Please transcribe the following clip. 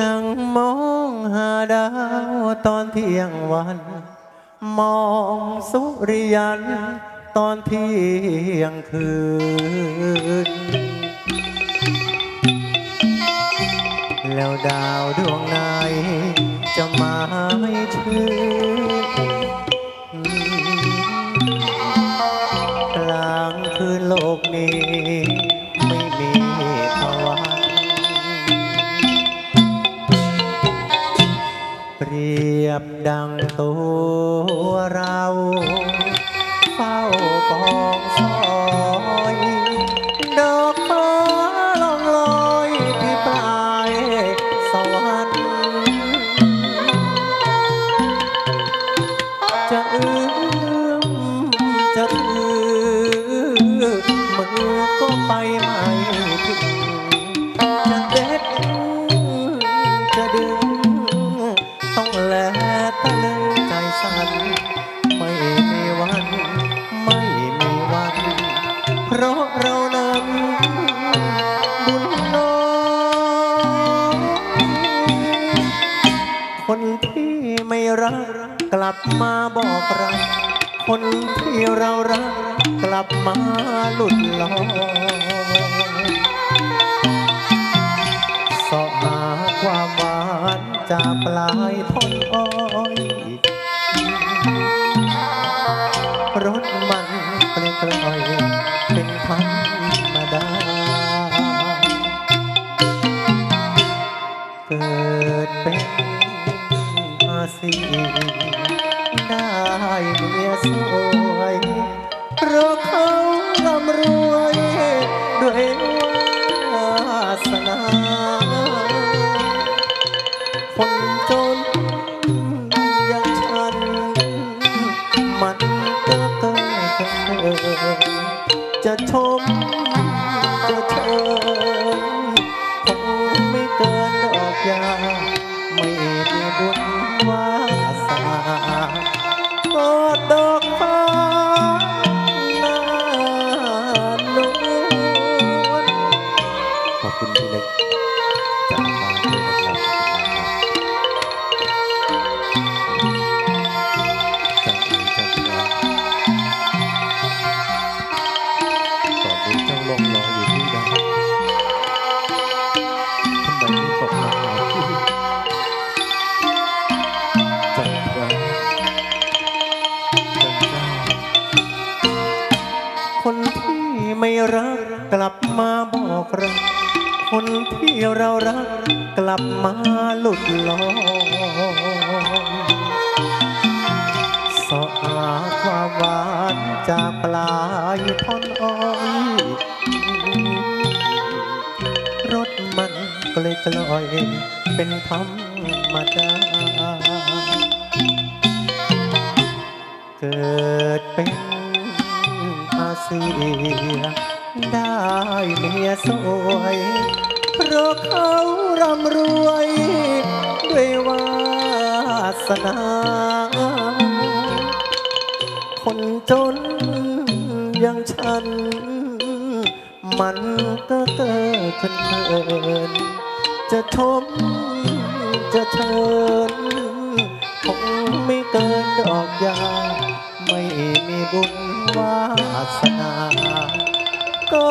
นั่งมองหาดาวตอนเที่ยงวัน มองสุริยันตอนเที่ยงคืน แล้วดาวดวงไหนจะมาให้ชื่น รียบดังตัวเรา เฝ้ากองซอ เพราะเรานั้นบุญน้อยคนที่ไม่รักกลับมาบอกรัก คนที่เรารักกลับมาหลุดลอยสอหาความหวานจากปลายทนอ้อยรถมันเปลกลอยเป็น อาซีได้เมียสวยเพราะเขาร่ำรวย ด้วยวาสนา คนจนอย่างฉัน มันก็เกิดจะชม กลับมาบอกรัก คนที่เรารัก กลับมาหลุดลอยสอหาความหวานจากปลายท่อนอ้อยรถมันกลยกลอยเป็นธรรมดา เมียสวย เพราะเขาร่ำรวย ด้วยวาสนา คนจนอย่างฉัน มันก็เกิดขึ้นเถินจะชมจะเชิญคงไม่เกินดอกยา ไม่มีบุญวาสนาก็